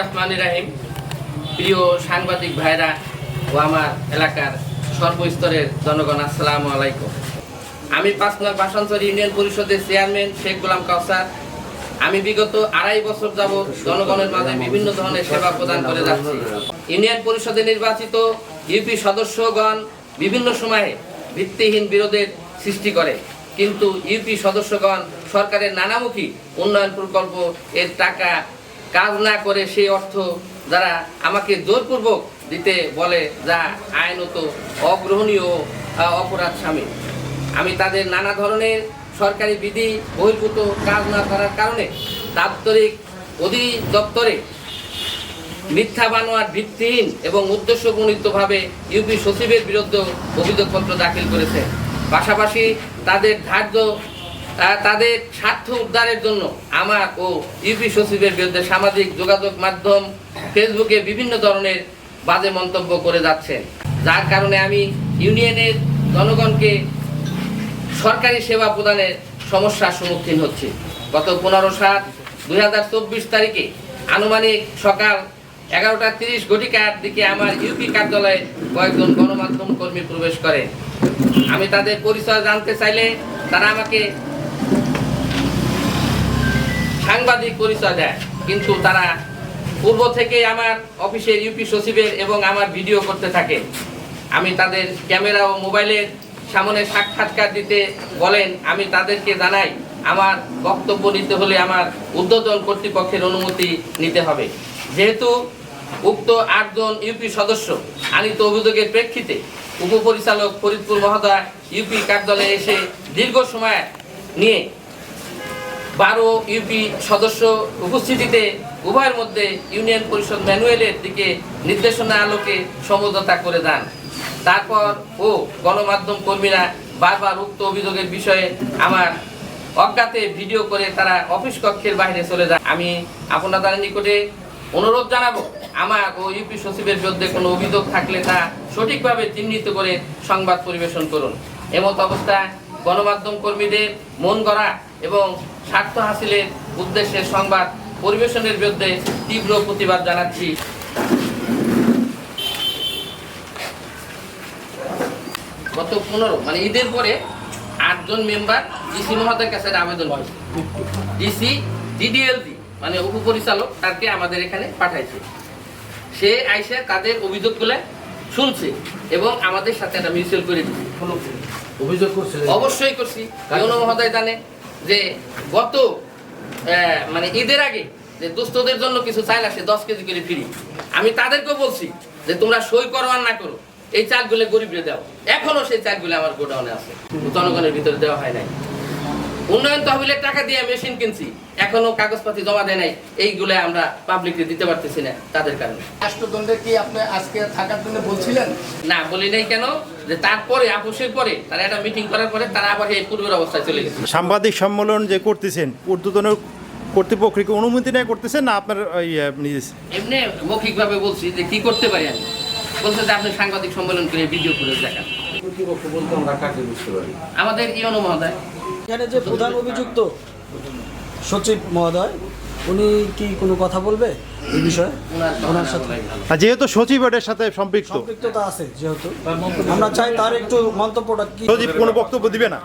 রহমান রাহিম। প্রিয় সাংবাদিক ভাইরা ও আমার এলাকার সর্বস্তরের জনগণ, আসসালামু আলাইকুম। আমি পাঁচ নং বাসান্তর ইউনিয়ন পরিষদের চেয়ারম্যান শেখ গোলাম কাউসার। আমি বিগত আড়াই বছর যাবৎ জনগণের মাঝে বিভিন্ন ধরনের সেবা প্রদান করে যাচ্ছি। ইউনিয়ন পরিষদে নির্বাচিত ইউপি সদস্যগণ বিভিন্ন সময়ে ভিত্তিহীন বিরোধের সৃষ্টি করে। কিন্তু ইউপি সদস্যগণ সরকারের নানামুখী উন্নয়ন প্রকল্প এর টাকা কাজ না করে সেই অর্থ যারা আমাকে জোরপূর্বক দিতে বলে যা আইনত অগ্রহণীয় অপরাধ স্বামী। আমি তাদের নানা ধরনের সরকারি বিধি বহির্ভূত কাজ না করার কারণে দাপ্তরিক অধিদপ্তরে মিথ্যা বানোয়ার ভিত্তিহীন এবং উদ্দেশ্যপ্রণীতভাবে ইউপি সচিবের বিরুদ্ধে অভিযোগপত্র দাখিল করেছে। পাশাপাশি তাদের ধার্য তাদের স্বার্থ উদ্ধারের জন্য আমার ও ইউপি সচিবের বিরুদ্ধে সামাজিক যোগাযোগ মাধ্যম ফেসবুকে বিভিন্ন ধরনের বাজে মন্তব্য করে যাচ্ছেন। যার কারণে আমি ইউনিয়নের জনগণকে সরকারি সেবা প্রদানের সমস্যার সম্মুখীন হচ্ছে। গত পনেরো সাত দুই হাজার চব্বিশ তারিখে আনুমানিক সকাল এগারোটা তিরিশ ঘটিকার দিকে আমার ইউপি কার্যালয়ে কয়েকজন গণমাধ্যম কর্মী প্রবেশ করে। আমি তাদের পরিচয় জানতে চাইলে তারা আমাকে সাংবাদিক পরিচয় দেয়। কিন্তু তারা পূর্ব থেকে আমার অফিসের ইউপি সচিবের এবং আমার ভিডিও করতে থাকে। আমি তাদের ক্যামেরা ও মোবাইলের সামনে সাক্ষাৎকার দিতে বলেন, আমি তাদেরকে জানাই, আমার বক্তব্য নিতে হলে আমার ঊর্ধ্বতন কর্তৃপক্ষের অনুমতি নিতে হবে। যেহেতু উক্ত আটজন ইউপি সদস্য, আনিত অভিযোগের প্রেক্ষিতে উপপরিচালক ফরিদপুর মহোদয় ইউপি কার্যালয়ে এসে দীর্ঘ সময় নিয়ে বারো ইউপি সদস্য উপস্থিতিতে উভয়ের মধ্যে ইউনিয়ন পরিষদ ম্যানুয়েলের দিকে নির্দেশনা আলোকে সমঝোতা করে দেন। তারপর ও গণমাধ্যম কর্মীরা বারবার উক্ত অভিযোগের বিষয়ে আমার অজ্ঞাতে ভিডিও করে তারা অফিস কক্ষের বাইরে চলে যায়। আমি আপনাদের নিকটে অনুরোধ জানাব, আমার ও ইউপি সচিবের বিরুদ্ধে কোনো অভিযোগ থাকলে তা সঠিকভাবে চিহ্নিত করে সংবাদ পরিবেশন করুন। এমত অবস্থায় গণমাধ্যম কর্মীদের মন গড়া এবং স্বার্থ হাসিলের উদ্দেশ্যে সংবাদ পরিবেশনের বিরুদ্ধে তীব্র প্রতিবাদ জানাচ্ছি। গত পনেরো মানে ঈদের পরে আটজন মেম্বার ডিসি মহোদয়ের কাছে আবেদন করেছে। ডিসি ডিডিএলজি মানে উপপরিচালক তাকে আমাদের এখানে পাঠাইছে। সে আইসে তাদের অভিযোগগুলো শুনছে এবং আমাদের সাথে একটা মিউচুয়াল করে দিচ্ছে অভিযোগ করছিলেন অবশ্যই করছি। ইউনো মহোদয় জানে যে গত মানে ঈদের আগে যে দুস্থদের জন্য কিছু চাল আসে দশ কেজি করে ফ্রি আমি তাদেরকেও বলছি যে তোমরা সই করো আর না করো। এই চালগুলো গরিবরে দাও। এখনও সেই চালগুলো আমার গোডাউনে আছে। জনগণের ভিতরে দেওয়া হয় নাই। উন্নয়ন তহবিলের টাকা দিয়ে মেশিন কিনছি এখনও কাগজপাতি জমা দেয় নাই এইগুলো আমরা পাবলিককে দিতে পারতেছি না তাদের কারণে। রাষ্ট্রদণ্ডে কি আপনি আজকে থাকার জন্য বলছিলেন? না বলি নাই কেন যে তারপরে আপোষের পরে তারা একটা মিটিং করার পরে তারা আবার এই পূর্বের অবস্থায় চলে গেছে। সাংবাদিক সম্মেলন যে করতেছেন ঊর্ধ্বতন কর্তৃপক্ষকে অনুমতি নেয় করতেছেন না আপনার নিজে এমনি মৌখিকভাবে বলছি যে কি করতে পারি আমি? বলছে যে আপনি সাংবাদিক সম্মেলন করে ভিডিও করে দেখান। কর্তৃপক্ষ বলতে আমরা কাকে বুঝতে পারি? আমাদের ইয়নো মহোদয়। এখানে যে প্রধান অভিযুক্ত সচিব মহোদয় উনি কি কোনো কথা বলবে এই বিষয়ে? ওনার সাথে। আর যেহেতু সচিব এটার সাথে সম্পৃক্ত। সম্পৃক্ততা আছে যেহেতু। আমরা চাই তার একটু মন্তব্যটা কি সচিব কোনো বক্তব্য দিবে না।